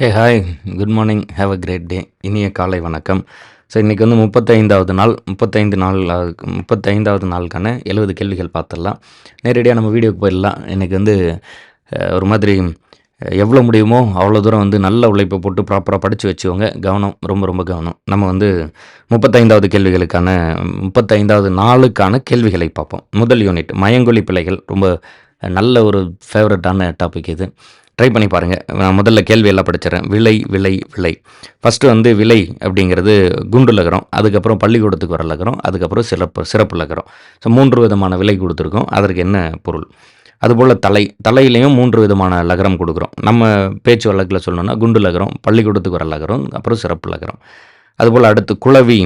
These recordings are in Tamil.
Hey hi good morning have a great day இனிய காலை வணக்கம். ஸோ இன்றைக்கி வந்து முப்பத்தைந்தாவது நாள். முப்பத்தைந்து நாள் முப்பத்தைந்தாவது நாளுக்கான எழுபது கேள்விகள் பார்த்துடலாம். நேரடியாக நம்ம வீடியோக்கு போயிடலாம். எனக்கு வந்து ஒரு மாதிரி எவ்வளோ முடியுமோ அவ்வளோ தூரம் வந்து நல்ல உழைப்பை போட்டு ப்ராப்பராக படித்து வச்சுக்கோங்க. கவனம் ரொம்ப ரொம்ப கவனம். நம்ம வந்து முப்பத்தைந்தாவது கேள்விகளுக்கான முப்பத்தைந்தாவது நாளுக்கான கேள்விகளை பார்ப்போம். முதல் யூனிட் மயங்கொழி பிழைகள். ரொம்ப நல்ல ஒரு ஃபேவரட்டான டாபிக் இது. ட்ரை பண்ணி பாருங்கள் நான் முதல்ல கேள்வியெல்லாம் படிச்சிடறேன். விலை விலை விலை. ஃபஸ்ட்டு வந்து விலை அப்படிங்கிறது குண்டு லகரம் அதுக்கப்புறம் பள்ளிக்கூடத்துக்கு வர லகரம் அதுக்கப்புறம் சிறப்பு சிறப்பு லகரம். ஸோ மூன்று விதமான விலை கொடுத்துருக்கோம். அதற்கு என்ன பொருள்? அதுபோல் தலை தலையிலையும் மூன்று விதமான லகரம் கொடுக்குறோம். நம்ம பேச்சு வழக்கில் சொல்லணும்னா குண்டு லகரம் பள்ளிக்கூடத்துக்கு வர லகரம் அப்புறம் சிறப்பு லகரம். அதுபோல் அடுத்து குளவி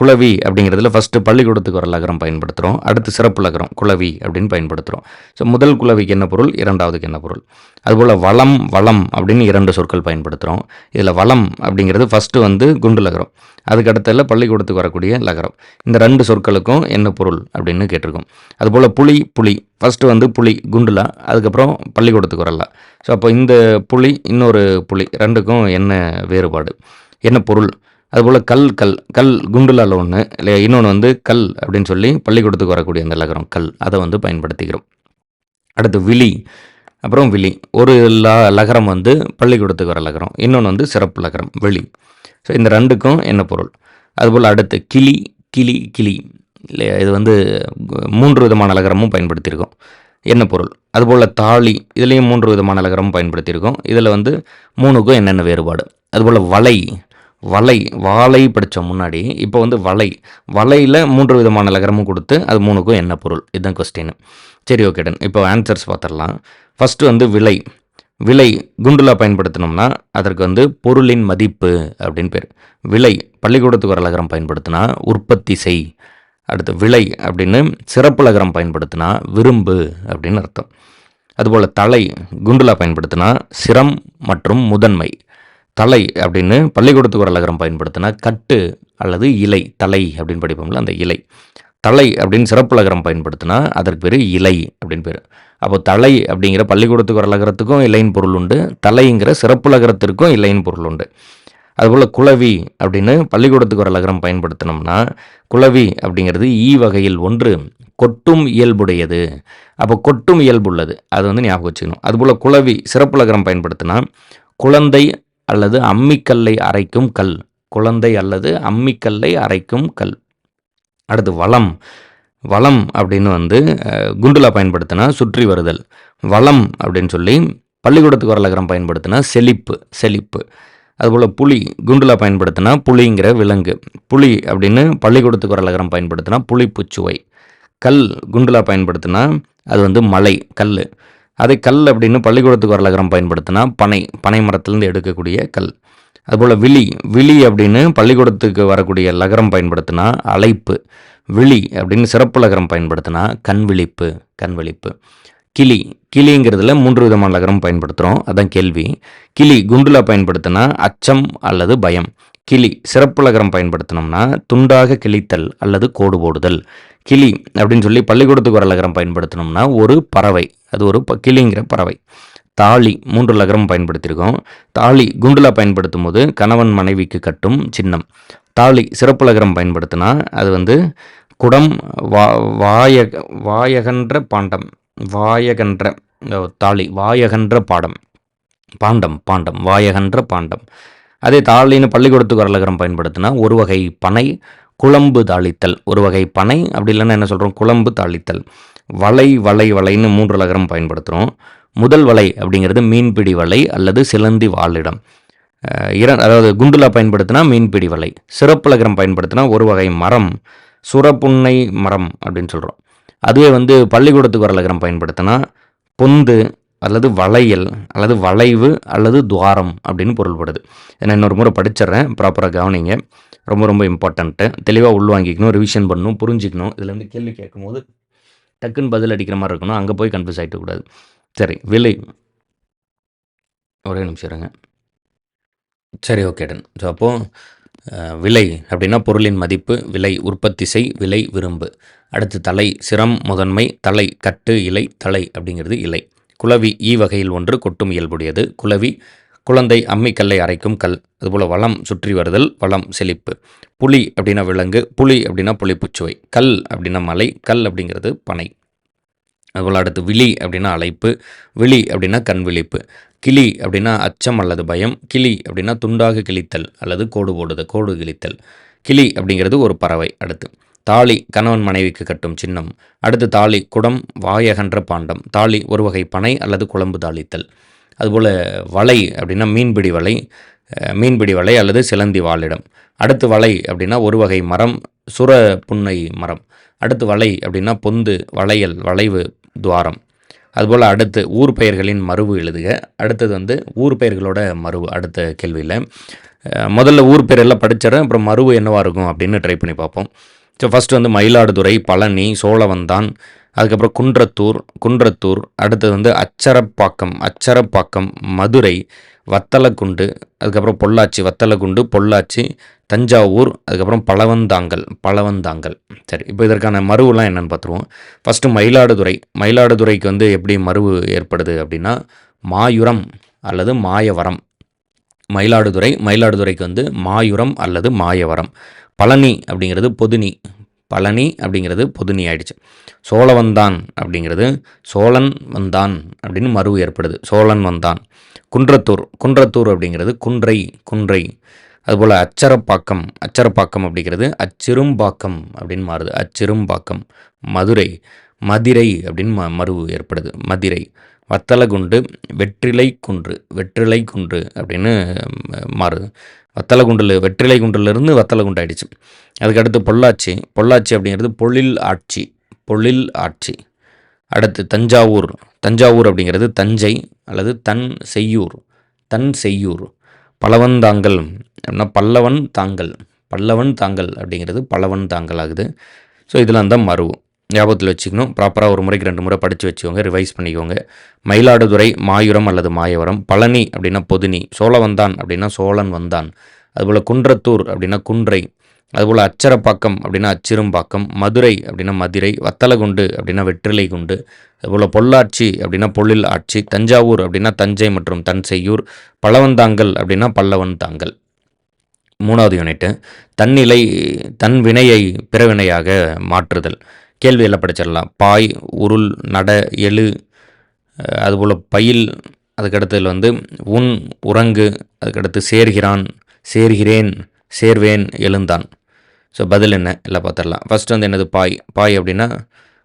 குளவி அப்படிங்கிறதுல ஃபஸ்ட்டு பள்ளிக்கூடத்துக்கு வர லகரம் பயன்படுத்துகிறோம் அடுத்து சிறப்பு லகரம் குளவி அப்படின்னு பயன்படுத்துகிறோம் ஸோ முதல் குளவிக்கு என்ன பொருள்? இரண்டாவதுக்கு என்ன பொருள்? அதுபோல் வளம் வளம் அப்படின்னு இரண்டு சொற்கள் பயன்படுத்துகிறோம் இதில் வளம் அப்படிங்கிறது ஃபஸ்ட்டு வந்து குண்டு லகரம். அதுக்கு அடுத்ததில் பள்ளிக்கூடத்துக்கு வரக்கூடிய லகரம். இந்த ரெண்டு சொற்களுக்கும் என்ன பொருள் அப்படின்னு கேட்டிருக்கோம். அதுபோல் புளி புளி ஃபஸ்ட்டு வந்து புளி குண்டுலா. அதுக்கப்புறம் பள்ளிக்கூடத்துக்கு வரலா. ஸோ அப்போ இந்த புளி இன்னொரு புளி ரெண்டுக்கும் என்ன வேறுபாடு? என்ன பொருள்? அதுபோல் கல் கல் கல் குண்டுலால் ஒன்று இல்லை இன்னொன்று வந்து கல் அப்படின்னு சொல்லி பள்ளிக்கூடத்துக்கு வரக்கூடிய அந்த லகரம் கல். அதை வந்து பயன்படுத்திக்கிறோம். அடுத்து விழி. அப்புறம் விழி. ஒரு ல லகரம் வந்து பள்ளிக்கூடத்துக்கு வர லகரம். இன்னொன்று வந்து சிறப்பு லகரம் வெளி ஸோ இந்த ரெண்டுக்கும் என்ன பொருள்? அதுபோல் அடுத்து கிளி கிளி கிளி. இல்லையா இது வந்து மூன்று விதமான லகரமும் பயன்படுத்தியிருக்கோம். என்ன பொருள்? அதுபோல் தாலி இதுலேயும் மூன்று விதமான லகரமும் பயன்படுத்தியிருக்கோம். இதில் வந்து மூணுக்கும் என்னென்ன வேறுபாடு? அதுபோல் வலை. வலை வாழை படித்தோம் முன்னாடி இப்போ வந்து வலை. வலையில் மூன்று விதமான லகரமும் கொடுத்து அது மூணுக்கும் என்ன பொருள்? இதுதான் கொஸ்டின் சரி ஓகே டன் இப்போ ஆன்சர்ஸ் பார்த்துடலாம். ஃபஸ்ட்டு வந்து விலை. விலை குண்டுலா பயன்படுத்தினோம்னா அதற்கு வந்து பொருளின் மதிப்பு அப்படின்னு பேர். விலை பள்ளிக்கூடத்துக்கு வர லகரம் பயன்படுத்தினா உற்பத்தி செய். அடுத்து விலை அப்படின்னு சிறப்பு லகரம் பயன்படுத்தினா விரும்பு அப்படின்னு அர்த்தம். அதுபோல் தலை குண்டுலா பயன்படுத்தினா சிரம் மற்றும் முதன்மை. தலை அப்படின்னு பள்ளிக்கூடத்துக்கு ஒரு அலகரம் பயன்படுத்தினா கட்டு அல்லது இலை தலை அப்படின்னு படிப்போம்ல அந்த இலை. தலை அப்படின்னு சிறப்புலகரம் பயன்படுத்தினா அதற்கு பேர் இலை அப்படின்னு பேர். அப்போ தலை அப்படிங்கிற பள்ளிக்கூடத்துக்கு ஒரு அழகரத்துக்கும் இலையின் பொருள் உண்டு. தலைங்கிற சிறப்பு லகரத்திற்கும் இலையின் பொருள் உண்டு. அதுபோல் குளவி அப்படின்னு பள்ளிக்கூடத்துக்கு ஒரு அலகரம் பயன்படுத்தினோம்னா குளவி அப்படிங்கிறது ஈ வகையில் ஒன்று கொட்டும் இயல்புடையது. அப்போ கொட்டும் இயல்பு உள்ளது. அது வந்து ஞாபகம் வச்சுக்கணும். அதுபோல் குளவி சிறப்புலகரம் பயன்படுத்தினா குழந்தை அல்லது அம்மிக்கல்லை அரைக்கும் கல் குழந்தை அல்லது அம்மிக்கல்லை அரைக்கும் கல். அடுத்து வளம். வளம் அப்படின்னு வந்து குண்டுலா பயன்படுத்தினா சுற்றி வருதல். வளம் அப்படின்னு சொல்லி பள்ளிக்கூடத்துக்கு வரலகரம் பயன்படுத்தினா செழிப்பு செழிப்பு. அதுபோல் புலி குண்டுலா பயன்படுத்தினா புலிங்கிற விலங்கு. புலி அப்படின்னு பள்ளிக்கூடத்துக்கு வரலகரம் பயன்படுத்தினா புளிப்புச்சுவை. கல் குண்டுலா பயன்படுத்தினா அது வந்து மலை கல் அதே கல் அப்படின்னு பள்ளிக்கூடத்துக்கு வரலகரம் பயன்படுத்தினா பனை பனை மரத்துலேருந்து எடுக்கக்கூடிய கல். அதுபோல் விழி விழி அப்படின்னு பள்ளிக்கூடத்துக்கு வரக்கூடிய லகரம் பயன்படுத்தினா அழைப்பு. விழி அப்படின்னு சிறப்பு லகரம் பயன்படுத்தினா கண் விழிப்பு கண் விழிப்பு. கிளி கிளிங்கிறதுல மூன்று விதமான லகரம் பயன்படுத்துகிறோம் அதான் கேள்வி. கிளி குண்டுல பயன்படுத்தினா அச்சம் அல்லது பயம். கிளி சிறப்பு லகரம் பயன்படுத்தினோம்னா துண்டாக கிழித்தல் அல்லது கோடு போடுதல். கிளி அப்படின்னு சொல்லி பள்ளிக்கூடத்துக்கு வர லகரம் பயன்படுத்தினோம்னா ஒரு பறவை. அது ஒரு ப- கிளிங்கிற பறவை. தாலி மூன்று லகரம் பயன்படுத்தியிருக்கோம். தாலி குண்டுலா பயன்படுத்தும் போது கணவன் மனைவிக்கு கட்டும் சின்னம். தாலி சிறப்பு லகரம் பயன்படுத்தினா அது வந்து குடம் வா வாய வாயகன்ற பாண்டம் வாயகன்ற தாலி வாயகன்ற பாடம். பாண்டம் பாண்டம் வாயகன்ற பாண்டம். அதே தாளின்னு பள்ளிக்கூடத்துக்கு வரலகரம் பயன்படுத்தினா ஒரு வகை பனை குழம்பு தாளித்தல். ஒரு வகை பனை அப்படி இல்லைன்னா என்ன சொல்கிறோம் குழம்பு தாளித்தல். வலை வலை வலைன்னு மூன்று லகரம் பயன்படுத்துகிறோம் முதல் வலை அப்படிங்கிறது மீன்பிடி வலை அல்லது சிலந்தி வாழிடம் இர அதாவது குண்டுலா பயன்படுத்தினா மீன்பிடி வலை. சிறப்பு லகரம் பயன்படுத்தினா ஒரு வகை மரம் சுரப்புன்னை மரம் அப்படின்னு சொல்கிறோம் அதுவே வந்து பள்ளிக்கூடத்துக்கு வர லகரம் பயன்படுத்தினா பொந்து அல்லது வளையல் அல்லது வளைவு அல்லது துவாரம் அப்படின்னு பொருள்படுது. நான் இன்னொரு முறை படிச்சிடுறேன். ப்ராப்பராக கவனிங்க. ரொம்ப ரொம்ப இம்பார்ட்டண்ட்டு தெளிவாக உள்வாங்கிக்கணும் ரிவிஷன் பண்ணணும் புரிஞ்சிக்கணும். இதில் வந்து கேள்வி கேட்கும்போது டக்குன்னு பதில் அடிக்கிற மாதிரி இருக்கணும். அங்கே போய் கன்ஃபியூஸ் ஆகிட்டக்கூடாது சரி விலை. ஒரே நிமிஷம் இருங்க. சரி ஓகே டன் ஸோ அப்போது விலை அப்படின்னா பொருளின் மதிப்பு விலை உற்பத்தி செய் விலை விரும்பு. அடுத்து தலை சிரம் முதன்மை தலை கட்டு இலை தலை அப்படிங்கிறது இலை. குளவி ஈ வகையில் ஒன்று கொட்டும் இயல்புடையது. குளவி குழந்தை அம்மிக்கல்லை அரைக்கும் கல். அதுபோல் வளம் சுற்றி வருதல் வளம் செழிப்பு. புலி அப்படின்னா விலங்கு புலி அப்படின்னா புளிப்புச்சுவை. கல் அப்படின்னா மலை கல் அப்படிங்கிறது பனை. அதுபோல் அடுத்து விழி அப்படின்னா அழைப்பு விழி அப்படின்னா கண் விழிப்பு. கிளி அப்படின்னா அச்சம் அல்லது பயம் கிளி அப்படின்னா துண்டாக கிழித்தல் அல்லது கோடு போடுது கோடு கிழித்தல். கிளி அப்படிங்கிறது ஒரு பறவை அடுத்து. தாலி கணவன் மனைவிக்கு கட்டும் சின்னம். அடுத்து தாலி குடம் வாயகன்ற பாண்டம். தாலி ஒரு வகை பனை அல்லது குழம்பு தாளித்தல். அதுபோல் வலை அப்படின்னா மீன்பிடி வலை மீன்பிடி வலை அல்லது சிலந்தி வாழிடம் அடுத்து வலை அப்படின்னா ஒரு வகை மரம் சுர புன்னை மரம். அடுத்து வலை அப்படின்னா பொந்து வளையல் வளைவு துவாரம். அதுபோல் அடுத்து ஊர் பெயர்களின் மறுவு எழுதுக. அடுத்தது வந்து ஊர் பெயர்களோட மருவு அடுத்த கேள்வியில். முதல்ல ஊர் பெயரெல்லாம் படிச்சிடறேன் அப்புறம் மருவு என்னவாக இருக்கும் அப்படின்னு ட்ரை பண்ணி பார்ப்போம். ஸோ ஃபஸ்ட்டு வந்து மயிலாடுதுறை பழனி சோழவந்தான் அதுக்கப்புறம் குன்றத்தூர் குன்றத்தூர் அடுத்தது வந்து அச்சரப்பாக்கம் அச்சரப்பாக்கம் மதுரை வத்தலக்குண்டு அதுக்கப்புறம் பொள்ளாச்சி வத்தலக்குண்டு பொள்ளாச்சி தஞ்சாவூர் அதுக்கப்புறம் பழவந்தாங்கல் பழவந்தாங்கல் சரி இப்போ இதற்கான மருவுலாம் என்னென்னு பார்த்துருவோம். ஃபஸ்ட்டு மயிலாடுதுறை மயிலாடுதுறைக்கு வந்து எப்படி மருவு ஏற்படுது அப்படின்னா மாயுரம் அல்லது மாயவரம். மயிலாடுதுறை மயிலாடுதுறைக்கு வந்து மாயுரம் அல்லது மாயவரம். பழனி அப்படிங்கிறது பொதுனி பழனி அப்படிங்கிறது பொதுனி ஆயிடுச்சு. சோழவந்தான் அப்படிங்கிறது சோழன் வந்தான் அப்படின்னு மருவு ஏற்படுது. சோழன் வந்தான். குன்றத்தூர் குன்றத்தூர் அப்படிங்கிறது குன்றை குன்றை. அதுபோல் அச்சரப்பாக்கம் அச்சரப்பாக்கம் அப்படிங்கிறது அச்சிறும்பாக்கம் அப்படின்னு மாறுது. அச்சிறும்பாக்கம் மதுரை மதிரை அப்படின்னு ம மருவு ஏற்படுது. மதிரை வத்தலகுண்டு வெற்றிலை குன்று வெற்றிலை குன்று அப்படின்னு மாறுது. வத்தலகுண்டில் வெற்றிலை குண்டிலிருந்து வத்தலகுண்டு ஆயிடுச்சு. அதுக்கடுத்து பொள்ளாச்சி. பொள்ளாச்சி அப்படிங்கிறது பொழில் ஆட்சி. பொழில் ஆட்சி. அடுத்து தஞ்சாவூர். தஞ்சாவூர் அப்படிங்கிறது தஞ்சை அல்லது தன் செய்யூர். தன் செய்யூர். பலவந்தாங்கல் அப்படின்னா பல்லவன் தாங்கல். பல்லவன் தாங்கல் அப்படிங்கிறது பல்லவன் தாங்கல் ஆகுது. ஸோ இதெல்லாம் தான் மருவு ஞாபகத்தில் வச்சுக்கணும். ப்ராப்பராக ஒரு முறைக்கு ரெண்டு முறை படித்து வச்சுக்கோங்க. ரிவைஸ் பண்ணிக்கோங்க. மயிலாடுதுறை மாயுரம் அல்லது மாயவரம் பழனி அப்படின்னா பொதுனி சோழவந்தான் அப்படின்னா சோழன் வந்தான் அதுபோல் குன்றத்தூர் அப்படின்னா குன்றை அதுபோல் அச்சரப்பாக்கம் அப்படின்னா அச்சிறும்பாக்கம் மதுரை அப்படின்னா மதுரை வத்தலகுண்டு அப்படின்னா வெற்றிலை குண்டு அதுபோல் பொள்ளாட்சி அப்படின்னா பொழில் ஆட்சி தஞ்சாவூர் அப்படின்னா தஞ்சை மற்றும் தஞ்சையூர் பழவந்தாங்கல் அப்படின்னா பல்லவன் தாங்கல் மூணாவது யூனிட்டு தன்னிலை தன் வினையை பிறவினையாக மாற்றுதல். கேள்வியெல்லாம் படிச்சிடலாம். பாய் உருள் நட எழு அதுபோல் பயில் அதுக்கடுத்ததில் வந்து உன் உறங்கு அதுக்கடுத்து சேர்கிறான் சேர்கிறேன் சேர்வேன் எழுந்தான். ஸோ பதில் என்ன? எல்லாம் பார்த்துடலாம். ஃபர்ஸ்ட் வந்து என்னது? பாய். பாய் அப்படின்னா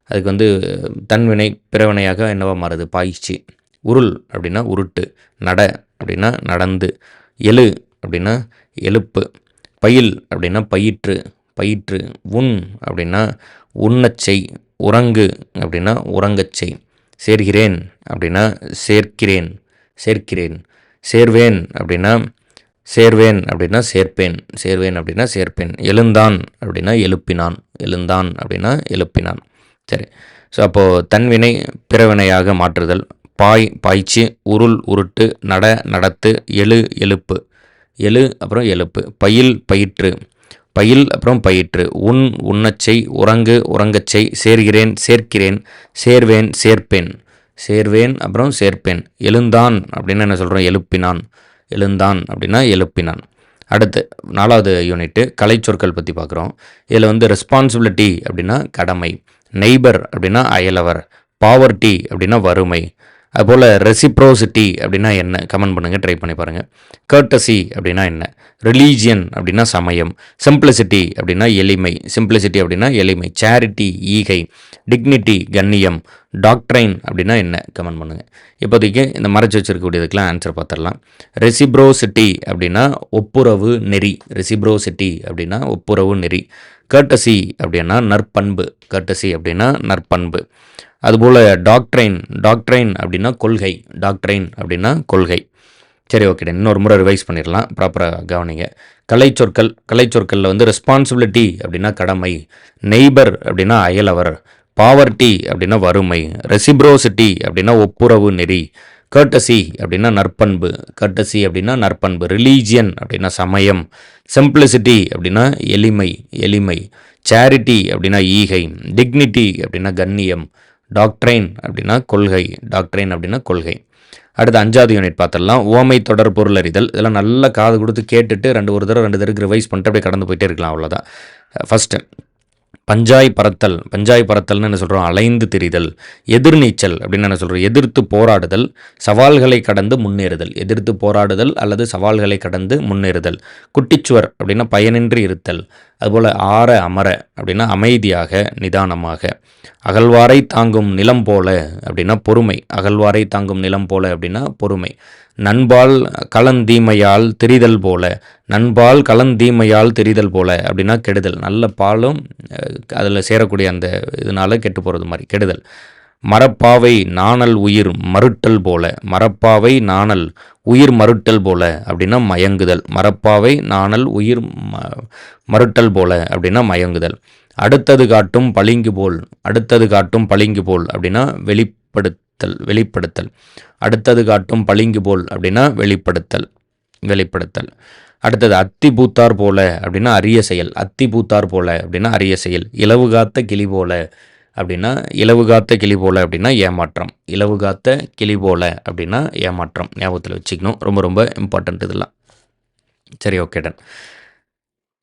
அதுக்கு வந்து தன்வினை பிறவினையாக என்னவா மாறுது? பாய்ச்சி. உருள் அப்படின்னா உருட்டு. நட அப்படின்னா நடந்து. எழு அப்படின்னா எழுப்பு. பயில் அப்படின்னா பயிற்று. பயிற்று. உன் அப்படின்னா உண்ணச்செய் உறங்கு அப்படின்னா உறங்கச்செய் சேர்கிறேன் அப்படின்னா சேர்க்கிறேன் சேர்க்கிறேன். சேர்வேன் அப்படின்னா சேர்வேன் அப்படின்னா சேர்ப்பேன். சேர்வேன் அப்படின்னா சேர்ப்பேன். எழுந்தான் அப்படின்னா எழுப்பினான். எழுந்தான் அப்படின்னா எழுப்பினான். சரி. ஸோ அப்போது தன்வினை பிறவினையாக மாற்றுதல். பாய் பாய்ச்சி உருள் உருட்டு நட நடத்து எழு எழுப்பு. எழு அப்புறம் எழுப்பு. பயில் பயிற்று. பயில் அப்புறம் பயிற்று. உன் உண்ணச்செய் உறங்கு உறங்கச்செய் சேர்கிறேன் சேர்க்கிறேன் சேர்வேன் சேர்ப்பேன். சேர்வேன் அப்புறம் சேர்ப்பேன். எழுந்தான் அப்படின்னு என்ன சொல்கிறோம் எழுப்பினான். எழுந்தான் அப்படின்னா எழுப்பினான். அடுத்து நாலாவது யூனிட்டு கலைச்சொற்கள் பற்றி பார்க்குறோம். இதில் வந்து ரெஸ்பான்சிபிலிட்டி அப்படின்னா கடமை. நெய்பர் அப்படின்னா அயலவர். பாவர்ட்டி அப்படின்னா வறுமை. அதுபோல் ரெசிப்ரோசிட்டி அப்படின்னா என்ன? கமெண்ட் பண்ணுங்கள் ட்ரை பண்ணி பாருங்கள் கர்டசி அப்படின்னா என்ன? ரிலீஜியன் அப்படின்னா சமயம். சிம்பிளிசிட்டி அப்படின்னா எளிமை. சிம்பிளிசிட்டி அப்படின்னா எளிமை. சேரிட்டி ஈகை. டிக்னிட்டி கண்ணியம். டாக்ட்ரைன் அப்படின்னா என்ன? கமெண்ட் பண்ணுங்கள் இப்போதைக்கு இந்த மறைச்சி வச்சுருக்கக்கூடியதுக்கெலாம் ஆன்சர் பார்த்துடலாம் ரெசிப்ரோசிட்டி அப்படின்னா ஒப்புரவு நெறி. ரெசிப்ரோசிட்டி அப்படின்னா ஒப்புரவு நெறி. கர்டசி அப்படின்னா நற்பண்பு. கர்டசி அப்படின்னா நற்பண்பு. அதுபோல் டாக்ட்ரைன் டாக்ட்ரைன் அப்படின்னா கொள்கை. டாக்ட்ரைன் அப்படின்னா கொள்கை. சரி ஓகே இன்னொரு முறை ரிவைஸ் பண்ணிடலாம். ப்ராப்பராக கவனிங்க. கலைச்சொற்கள். கலைச்சொற்களில் வந்து ரெஸ்பான்சிபிலிட்டி அப்படின்னா கடமை. நெய்பர் அப்படின்னா அயலவர். பாவர்ட்டி அப்படின்னா வறுமை. ரெசிப்ரோசிட்டி அப்படின்னா ஒப்புரவு நெறி. கர்டசி அப்படின்னா நற்பண்பு கர்டசி அப்படின்னா நற்பண்பு ரிலீஜியன் அப்படின்னா சமயம் சிம்பிளிசிட்டி அப்படின்னா எளிமை எளிமை சேரிட்டி அப்படின்னா ஈகை டிக்னிட்டி அப்படின்னா கண்ணியம் டாக்ட்ரைன் அப்படின்னா கொள்கை டாக்ட்ரைன் அப்படின்னா கொள்கை. அடுத்து அஞ்சாவது யூனிட் பார்த்துடலாம். ஓமை தொடர் பொருள் அறிதல். இதெல்லாம் நல்லா காது கொடுத்து கேட்டுட்டு ரெண்டு ஒரு தடவை ரெண்டு தடவை ரிவைஸ் பண்ணிட்டு அப்படியே கடந்து போயிட்டே இருக்கலாம் அவ்வளோதான் ஃபஸ்ட்டு பஞ்சாய் பறத்தல் பஞ்சாய் பறத்தல்னு என்ன சொல்கிறோம் அலைந்து திரிதல் எதிர்நீச்சல் அப்படின்னு என்ன சொல்கிறோம் எதிர்த்து போராடுதல் சவால்களை கடந்து முன்னேறுதல். எதிர்த்து போராடுதல் அல்லது சவால்களை கடந்து முன்னேறுதல். குட்டிச்சுவர் அப்படின்னா பயனின்றி இருத்தல். அதுபோல் ஆற அமர அப்படின்னா அமைதியாக நிதானமாக. அகழ்வாரை தாங்கும் நிலம் போல அப்படின்னா பொறுமை. அகழ்வாரை தாங்கும் நிலம் போல அப்படின்னா பொறுமை. நண்பால் கலந்தீமையால் தெரிதல் போல நண்பால் கலந்தீமையால் தெரிதல் போல அப்படின்னா கெடுதல். நல்ல பாலும் அதில் சேரக்கூடிய அந்த இதனால் கெட்டு போகிறது மாதிரி கெடுதல். மரப்பாவை நாணல் உயிர் மறுட்டல் போல மரப்பாவை நாணல் உயிர் மறுட்டல் போல அப்படின்னா மயங்குதல். மரப்பாவை நாணல் உயிர் ம- மறுட்டல் போல அப்படின்னா மயங்குதல். அடுத்தது காட்டும் பளிங்கு போல் அடுத்தது காட்டும் பளிங்கு போல் அப்படின்னா வெளிப்படுத்தல் வெளிப்படுத்தல். அடுத்தது காட்டும் பளிங்கு போல் அப்படின்னா வெளிப்படுத்தல் வெளிப்படுத்தல். அடுத்தது அத்தி பூத்தார் போல அப்படின்னா அரிய செயல் அத்தி பூத்தார் போல அப்படின்னா அரிய செயல். இலவு காத்த கிளி போல அப்படின்னா இலவு காத்த கிளி போல அப்படின்னா ஏமாற்றம். இலவு காத்த கிளி போல அப்படின்னா ஏமாற்றம். ஞாபகத்தில் வச்சுக்கணும். ரொம்ப ரொம்ப இம்பார்ட்டன்ட் இதெல்லாம். சரி ஓகே டன்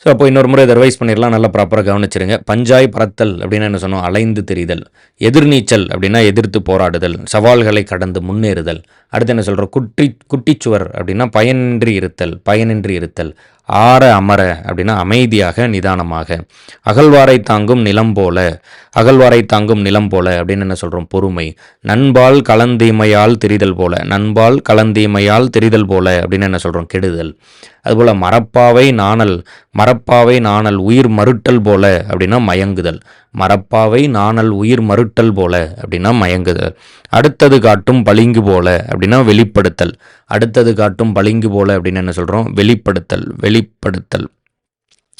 ஸோ அப்போ இன்னொரு முறை இதை ரிவைஸ் பண்ணிடலாம். நல்லா ப்ராப்பராக கவனிச்சிருங்க. பஞ்சாய் பறத்தல் அப்படின்னா என்ன சொன்னோம்? அலைந்து தெரிதல். எதிர்நீச்சல் அப்படின்னா எதிர்த்து போராடுதல். சவால்களை கடந்து முன்னேறுதல். அடுத்து என்ன சொல்கிறோம் குட்டி குட்டிச்சுவர் அப்படின்னா பயனின்றி இருத்தல் பயனின்றி இருத்தல். ஆற அமர அப்படின்னா அமைதியாக நிதானமாக. அகழ்வாரை தாங்கும் நிலம் போல அகழ்வாரை தாங்கும் நிலம் போல அப்படின்னு என்ன சொல்கிறோம் பொறுமை. நண்பால் கலந்தீமையால் திரிதல் போல நண்பால் கலந்தீமையால் திரிதல் போல அப்படின்னு என்ன சொல்கிறோம் கெடுதல். அதுபோல் மரப்பாவை நாணல் மரப்பாவை நாணல் உயிர் மறுட்டல் போல அப்படின்னா மயங்குதல். மரப்பாவை நாணல் உயிர் மறுட்டல் போல அப்படின்னா மயங்குதல். அடுத்தது காட்டும் பளிங்கு போல அப்படின்னா வெளிப்படுத்தல். அடுத்தது காட்டும் பளிங்கு போல அப்படின்னு என்ன சொல்கிறோம் வெளிப்படுத்தல். வெளி வெளிப்படுத்தல்.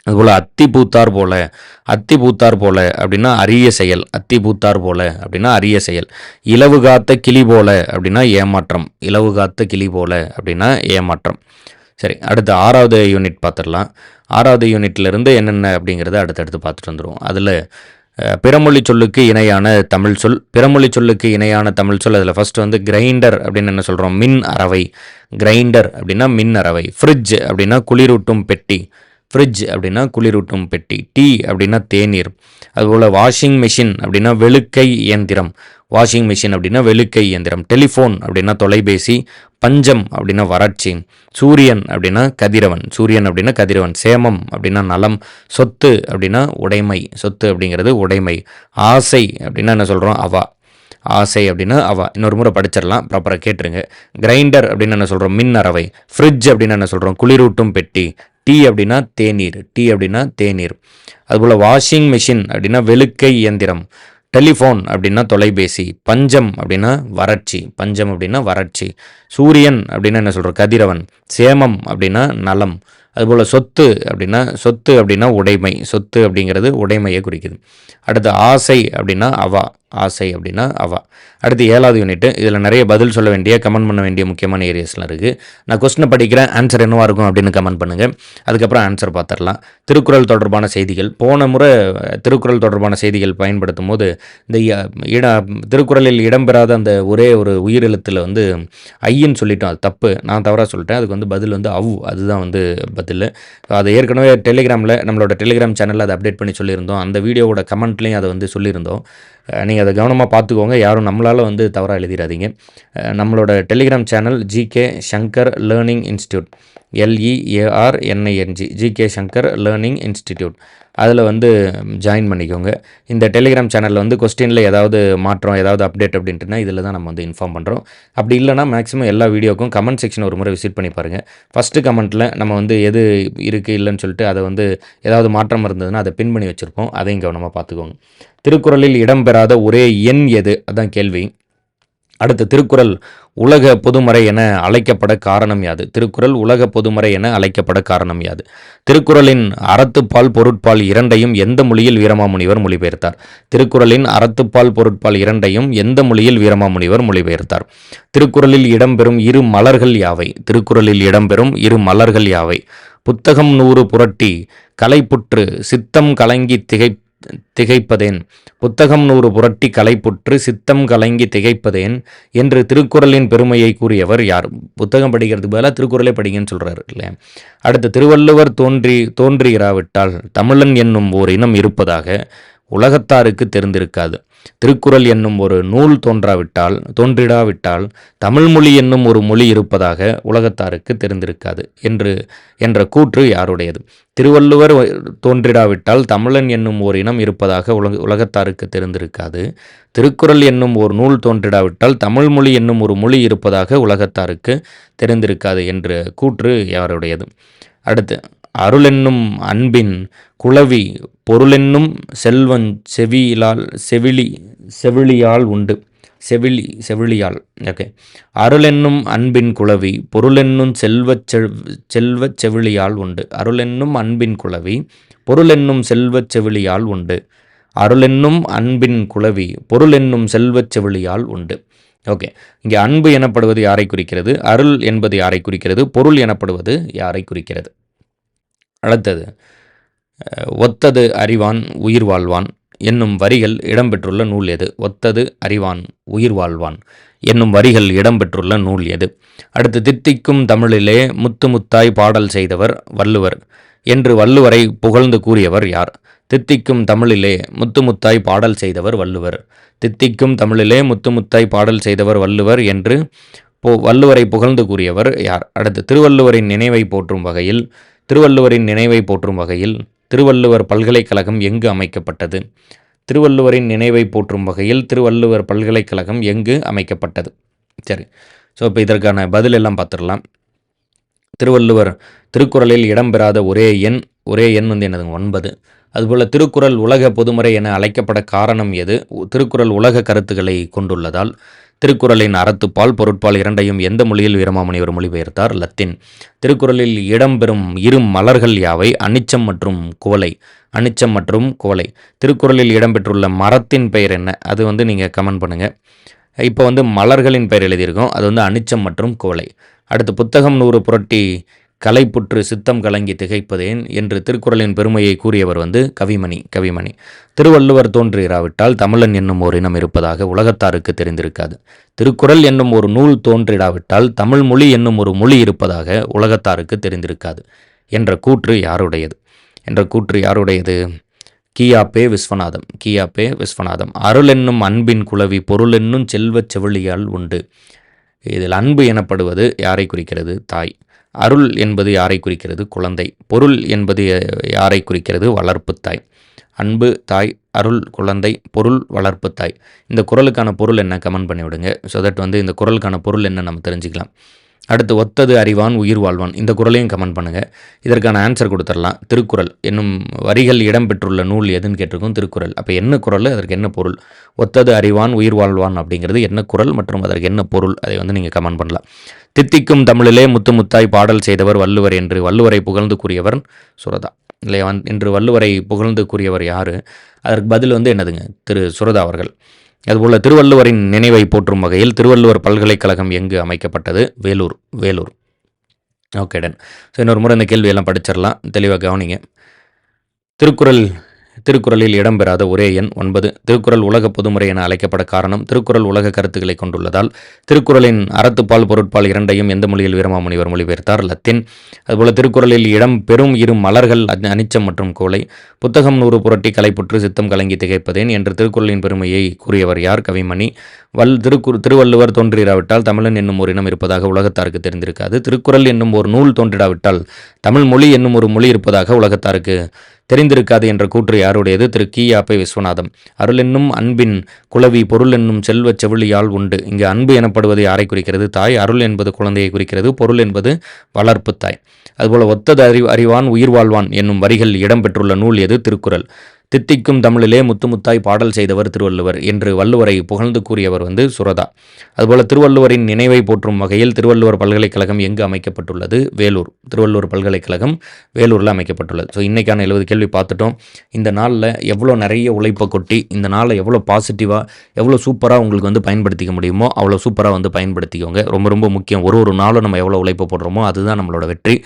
அதுபோல் அத்தி பூத்தார் போல அத்தி பூத்தார் போல அப்படின்னா அரிய செயல் அத்தி பூத்தார் போல அப்படின்னா அரிய செயல். இலவு காத்த கிளி போல அப்படின்னா ஏமாற்றம் இலவு காத்த கிளி போல அப்படின்னா ஏமாற்றம். சரி அடுத்து ஆறாவது யூனிட் பார்த்துடலாம். ஆறாவது யூனிட்லேருந்து என்னென்ன அப்படிங்கிறத அடுத்தடுத்து பார்த்துட்டு வந்துடுவோம் அதில் பிறமொழி சொல்லுக்கு இணையான தமிழ் சொல். பிறமொழி சொல்லுக்கு இணையான தமிழ் சொல். அதில் ஃபஸ்ட்டு வந்து கிரைண்டர் அப்படின்னு என்ன சொல்கிறோம் மின் அரவை கிரைண்டர் அப்படின்னா மின் அரவை ஃப்ரிட்ஜ் அப்படின்னா குளிரூட்டும் பெட்டி. ஃப்ரிட்ஜ் அப்படின்னா குளிரூட்டும் பெட்டி. டீ அப்படின்னா தேநீர். அதுபோல் வாஷிங் மிஷின் அப்படின்னா வெளுக்கை இயந்திரம். வாஷிங் மிஷின் அப்படின்னா வெளுக்கை இயந்திரம் டெலிஃபோன் அப்படின்னா தொலைபேசி பஞ்சம் அப்படின்னா வறட்சி சூரியன் அப்படின்னா கதிரவன் சூரியன் அப்படின்னா கதிரவன் சேமம் அப்படின்னா நலம் சொத்து அப்படின்னா உடைமை சொத்து அப்படிங்கிறது உடைமை ஆசை அப்படின்னா என்ன சொல்கிறோம் அவா. ஆசை அப்படின்னா அவ. இன்னொரு முறை படிச்சிடலாம் ப்ராப்பராக கேட்டுருங்க. கிரைண்டர் அப்படின்னு என்ன சொல்கிறோம் மின் அரவை ஃப்ரிட்ஜ் அப்படின்னு என்ன சொல்கிறோம் குளிரூட்டும் பெட்டி. டீ அப்படின்னா தேநீர். டீ அப்படின்னா தேநீர். அதுபோல் வாஷிங் மிஷின் அப்படின்னா வெளுக்கை இயந்திரம். டெலிஃபோன் அப்படின்னா தொலைபேசி பஞ்சம் அப்படின்னா வறட்சி பஞ்சம் அப்படின்னா வறட்சி சூரியன் அப்படின்னா என்ன சொல்கிற கதிரவன் சேமம் அப்படின்னா நலம். அதுபோல் சொத்து அப்படின்னா சொத்து அப்படின்னா உடைமை. சொத்து அப்படிங்கிறது உடைமையை குறிக்குது. அடுத்து ஆசை அப்படின்னா அவா. ஆசை அப்படின்னா அவா. அடுத்து ஏழாவது யூனிட்டு இதில் நிறைய பதில் சொல்ல வேண்டிய கமெண்ட் பண்ண வேண்டிய முக்கியமான ஏரியாஸ்லாம் இருக்குது நான் கொஸ்டினை படிக்கிறேன் ஆன்சர் என்னவாக இருக்கும் அப்படின்னு கமெண்ட் பண்ணுங்கள் அதுக்கப்புறம் ஆன்சர் பார்த்துடலாம். திருக்குறள் தொடர்பான செய்திகள். போன முறை திருக்குறள் தொடர்பான செய்திகள் பயன்படுத்தும் போது இந்த இட திருக்குறளில் இடம்பெறாத அந்த ஒரே ஒரு உயிரெழுத்தில் வந்து ஐயன்னு சொல்லிட்டோம். அது தப்பு. நான் தவறாக சொல்லிட்டேன். அதுக்கு வந்து பதில் வந்து அவு. அதுதான் வந்து பதில் அதை ஏற்கனவே டெலிகிராமில் நம்மளோட டெலிகிராம் சேனலில் அதை அப்டேட் பண்ணி சொல்லியிருந்தோம். அந்த வீடியோவோட கமெண்ட்லேயும் அதை வந்து சொல்லியிருந்தோம். நீங்கள் அதை கவனமாக பார்த்துக்கோங்க. யாரும் நம்மளால் வந்து தவறாக எழுதிடாதீங்க நம்மளோட Telegram channel GK Shankar learning institute LEAR NING GK Shankar learning institute அதில் வந்து ஜாயின் பண்ணிக்கோங்க. இந்த டெலிகிராம் சேனலில் வந்து கொஸ்டினில் ஏதாவது மாற்றம் ஏதாவது அப்டேட் அப்படின்ட்டுனா இதில் தான் நம்ம வந்து இன்ஃபார்ம் பண்ணுறோம் அப்படி இல்லைனா மேக்ஸிமம் எல்லா வீடியோக்கும் கமெண்ட் செக்ஷன் ஒரு முறை விசிட் பண்ணி பாருங்கள் ஃபஸ்ட்டு கமெண்ட்டில் நம்ம வந்து எது இருக்குது இல்லைன்னு சொல்லிட்டு அதை வந்து ஏதாவது மாற்றம் இருந்ததுன்னா அதை பின் பண்ணி வச்சுருப்போம். அதையும் கவனமாக பார்த்துக்கோங்க. திருக்குறளில் இடம்பெறாத ஒரே எண் எது? அதான் கேள்வி. அடுத்து திருக்குறள் உலக பொதுமறை என அழைக்கப்பட காரணம் யாது. திருக்குறள் உலக பொதுமறை என அழைக்கப்பட காரணம் யாது. திருக்குறளின் அறத்துப்பால் பொருட்பால் இரண்டையும் எந்த மொழியில் வீரமாமுனிவர் மொழிபெயர்த்தார்? திருக்குறளின் அறத்துப்பால் பொருட்பால் இரண்டையும் எந்த மொழியில் வீரமாமுனிவர் மொழிபெயர்த்தார்? திருக்குறளில் இடம்பெறும் இரு மலர்கள் யாவை? திருக்குறளில் இடம்பெறும் இரு மலர்கள் யாவை? புத்தகம் நூறு புரட்டி கலைப்புற்று சித்தம் கலங்கி திகை திகைப்பதேன். புத்தகம் நூறு புரட்டி கலைப்புற்று சித்தம் கலங்கி திகைப்பதேன் என்று திருக்குறளின் பெருமையை கூறியவர் யார்? புத்தகம் படிக்கிறதுக்கு பதிலாக திருக்குறளை படிங்கன்னு சொல்கிறாரு இல்லையா? அடுத்து திருவள்ளுவர் தோன்றி தோன்றுகிறாவிட்டால் தமிழன் என்னும் ஓர் இனம் இருப்பதாக உலகத்தாருக்கு தெரிந்திருக்காது. திருக்குறள் என்னும் ஒரு நூல் தோன்றாவிட்டால் தோன்றிடாவிட்டால் தமிழ் மொழி என்னும் ஒரு மொழி இருப்பதாக உலகத்தாருக்கு தெரிந்திருக்காது என்று என்ற கூற்று யாருடையது? திருவள்ளுவர் தோன்றிடாவிட்டால் தமிழன் என்னும் ஓர் இனம் இருப்பதாக உலக உலகத்தாருக்கு தெரிந்திருக்காது. திருக்குறள் என்னும் ஒரு நூல் தோன்றிடாவிட்டால் தமிழ் மொழி என்னும் ஒரு மொழி இருப்பதாக உலகத்தாருக்கு தெரிந்திருக்காது என்ற கூற்று யாருடையது? அடுத்து அருள் என்னும் அன்பின் குளவி பொருளென்னும் செல்வன் செவியிலால் செவிலி செவிலியால் உண்டு. செவிலி செவிலியால். ஓகே அருளென்னும் அன்பின் குளவி பொருளென்னும் செல்வச் செவ் செல்வச் செவிலியால் உண்டு. அருளென்னும் அன்பின் குளவி பொருளென்னும் செல்வச் செவிலியால் உண்டு. அருளென்னும் அன்பின் குளவி பொருளென்னும் செல்வச் செவிலியால் உண்டு. ஓகே இங்கே அன்பு எனப்படுவது யாரை குறிக்கிறது? அருள் என்பது யாரை குறிக்கிறது? பொருள் எனப்படுவது யாரை குறிக்கிறது? அடுத்தது. ஒத்தது அறிவான் உயிர் வாழ்வான். என்னும் வரிகள் இடம்பெற்றுள்ள நூல் எது? ஒத்தது அறிவான் உயிர் வாழ்வான். என்னும் வரிகள் இடம்பெற்றுள்ள நூல் எது? அடுத்து தித்திக்கும் தமிழிலே முத்து முத்தாய் பாடல் செய்தவர் வள்ளுவர். என்று வள்ளுவரை புகழ்ந்து கூறியவர் யார்? தித்திக்கும் தமிழிலே முத்து முத்தாய் பாடல் செய்தவர் வள்ளுவர். தித்திக்கும் தமிழிலே முத்து முத்தாய் பாடல் செய்தவர் வள்ளுவர் என்று போ வள்ளுவரை புகழ்ந்து கூறியவர் யார்? அடுத்து திருவள்ளுவரின் நினைவை போற்றும் வகையில் திருவள்ளுவரின் நினைவை போற்றும் வகையில் திருவள்ளுவர் பல்கலைக்கழகம் எங்கு அமைக்கப்பட்டது? திருவள்ளுவரின் நினைவை போற்றும் வகையில் திருவள்ளுவர் பல்கலைக்கழகம் எங்கு அமைக்கப்பட்டது? சரி ஸோ இப்போ இதற்கான பதில் எல்லாம் பார்த்துடலாம். திருவள்ளுவர் திருக்குறளில் இடம்பெறாத ஒரே எண் ஒரே எண் வந்து என்னது ஒன்பது. அதுபோல் திருக்குறள் உலக பொதுமறை என அழைக்கப்பட காரணம் எது? திருக்குறள் உலக கருத்துக்களை கொண்டுள்ளதால் திருக்குறளின் அறத்துப்பால் பொருட்பால் இரண்டையும் எந்த மொழியில் வீரமாமுனிவர் மொழிபெயர்த்தார்? லத்தீன். திருக்குறளில் இடம்பெறும் இரு மலர்கள் யாவை? அனிச்சம் மற்றும் குவலை அனிச்சம் மற்றும் குவலை திருக்குறளில் இடம்பெற்றுள்ள மரத்தின் பெயர் என்ன? அது வந்து நீங்கள் கமெண்ட் பண்ணுங்கள் இப்போ வந்து மலர்களின் பெயர் எழுதியிருக்கோம். அது வந்து அனிச்சம் மற்றும் குவலை அடுத்து புத்தகம் நூறு புரட்டி கலைப்புற்று சித்தம் கலங்கி திகைப்பதேன் என்று திருக்குறளின் பெருமையை கூறியவர் வந்து கவிமணி கவிமணி. திருவள்ளுவர் தோன்றியிராவிட்டால் தமிழன் என்னும் ஓர் இனம் இருப்பதாக உலகத்தாருக்கு தெரிந்திருக்காது. திருக்குறள் என்னும் ஒரு நூல் தோன்றிடாவிட்டால் தமிழ் மொழி என்னும் ஒரு மொழி இருப்பதாக உலகத்தாருக்கு தெரிந்திருக்காது என்ற கூற்று யாருடையது? என்ற கூற்று யாருடையது? கியாப்பே விஸ்வநாதம் கியாப்பே விஸ்வநாதம். அருள் என்னும் அன்பின் குலவி பொருள் என்னும் செல்வச் செவிலியால் உண்டு. இதில் அன்பு எனப்படுவது யாரை குறிக்கிறது? தாய். அருள் என்பது யாரை குறிக்கிறது? குழந்தை. பொருள் என்பது யாரை குறிக்கிறது? வளர்ப்பு தாய். அன்பு தாய் அருள் குழந்தை பொருள் வளர்ப்பு தாய். இந்த குரலுக்கான பொருள் என்ன? கமெண்ட் பண்ணி விடுங்க ஸோ தட் வந்து இந்த குரலுக்கான பொருள் என்ன? நம்ம தெரிஞ்சுக்கலாம். அடுத்து ஒத்தது அறிவான் உயிர் வாழ்வான். இந்த குறளையும் கமெண்ட் பண்ணுங்கள் இதற்கான ஆன்சர் கொடுத்துடலாம் திருக்குறள். என்னும் வரிகள் இடம்பெற்றுள்ள நூல் எதுன்னு கேட்டிருக்கோம் திருக்குறள். அப்போ என்ன குறள் அதற்கு என்ன பொருள்? ஒத்தது அறிவான் உயிர் வாழ்வான் அப்படிங்கிறது என்ன குறள் மற்றும் அதற்கு என்ன பொருள்? அதை வந்து நீங்கள் கமெண்ட் பண்ணலாம். தித்திக்கும் தமிழிலே முத்து முத்தாய் பாடல் செய்தவர் வள்ளுவர் என்று. வள்ளுவரை புகழ்ந்து கூறியவர் சுரதா. இல்லையா? வந் இன்று வள்ளுவரை புகழ்ந்து கூறியவர் யார்? அதற்கு பதில் வந்து என்னதுங்க? திரு சுரதா அவர்கள். அதுபோல் திருவள்ளுவரின் நினைவை போற்றும் வகையில் திருவள்ளுவர் பல்கலைக்கழகம் எங்கு அமைக்கப்பட்டது? Vellore Vellore. Okay done so இன்னொரு முறை இந்த கேள்வியெல்லாம் படிச்சிடலாம். தெளிவாக கவனிங்க. திருக்குறள் திருக்குறளில் இடம்பெறாத ஒரே எண் ஒன்பது. திருக்குறள் உலக பொதுமுறை என அழைக்கப்பட காரணம் திருக்குறள் உலக கருத்துக்களை கொண்டுள்ளதால் திருக்குறளின் அறத்துப்பால் பொருட்பால் இரண்டையும் எந்த மொழியில் வீரமாமுனிவர் மொழிபெயர்த்தார்? லத்தின். அதுபோல திருக்குறளில் இடம் பெரும் இரு மலர்கள் அனிச்சம் மற்றும் கோலை. புத்தகம் நூறு புரட்டி கலைப்புற்று சித்தம் கலங்கி திகைப்பதேன் என்று திருக்குறளின் பெருமையை கூறியவர் யார்? கவிமணி. வல் திருக்குறு திருவள்ளுவர் தோன்றிராவிட்டால் தமிழன் என்னும் ஒரு இனம் இருப்பதாக உலகத்தாருக்கு தெரிந்திருக்காது. திருக்குறள் என்னும் ஒரு நூல் தோன்றிடாவிட்டால் தமிழ் மொழி என்னும் ஒரு மொழி இருப்பதாக உலகத்தாருக்கு தெரிந்திருக்காது என்ற கூற்று யாருடையது? திரு கீயாப்பை விஸ்வநாதம். அருள் என்னும் அன்பின் குலவி பொருள் என்னும் செல்வச் செவிலியால் உண்டு. இங்கு அன்பு எனப்படுவது யாரை குறிக்கிறது? தாய். அருள் என்பது குழந்தையை குறிக்கிறது. பொருள் என்பது வளர்ப்பு தாய். அதுபோல ஒத்தது அறி அறிவான் உயிர் வாழ்வான் என்னும் வரிகள் இடம்பெற்றுள்ள நூல் எது? திருக்குறள். தித்திக்கும் தமிழிலே முத்து முத்தாய் பாடல் செய்தவர் திருவள்ளுவர் என்று வள்ளுவரை புகழ்ந்து கூறியவர் வந்து சுரதா. அதுபோல திருவள்ளுவரின் நினைவை போற்றும் வகையில் திருவள்ளுவர் பல்கலைக்கழகம் எங்கு அமைக்கப்பட்டுள்ளது? வேலூர். திருவள்ளுவர் பல்கலைக்கழகம் வேலூரில் அமைக்கப்பட்டுள்ளது. ஸோ இன்றைக்கான எழுபது கேள்வி பார்த்துட்டோம். இந்த நாளில் எவ்வளோ நிறைய உழைப்பை கொட்டி இந்த நாளில் எவ்வளோ பாசிட்டிவாக எவ்வளோ சூப்பராக உங்களுக்கு வந்து பயன்படுத்திக்க முடியுமோ அவ்வளோ சூப்பராக வந்து பயன்படுத்திக்கோங்க. ரொம்ப ரொம்ப முக்கியம். ஒரு ஒரு நாளும் நம்ம எவ்வளோ உழைப்பு போடுறோமோ அதுதான் நம்மளோட வெற்றி.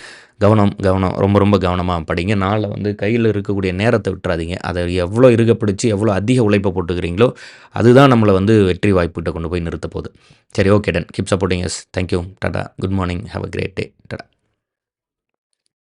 கவனம் கவனம் ரொம்ப ரொம்ப கவனமாக படிங்க. நாளில் வந்து கையில் இருக்கக்கூடிய நேரத்தை விட்டுறாதீங்க. அதை எவ்வளோ இருக பிடிச்சி எவ்வளோ அதிக உழைப்பை போட்டுக்கிறீங்களோ அதுதான் நம்மளை வந்து வெற்றி வாய்ப்புகிட்ட கொண்டு போய் நிறுத்த போகுது. சரி okay done keep supporting yes thank you Tata. Good morning have a great day Tata.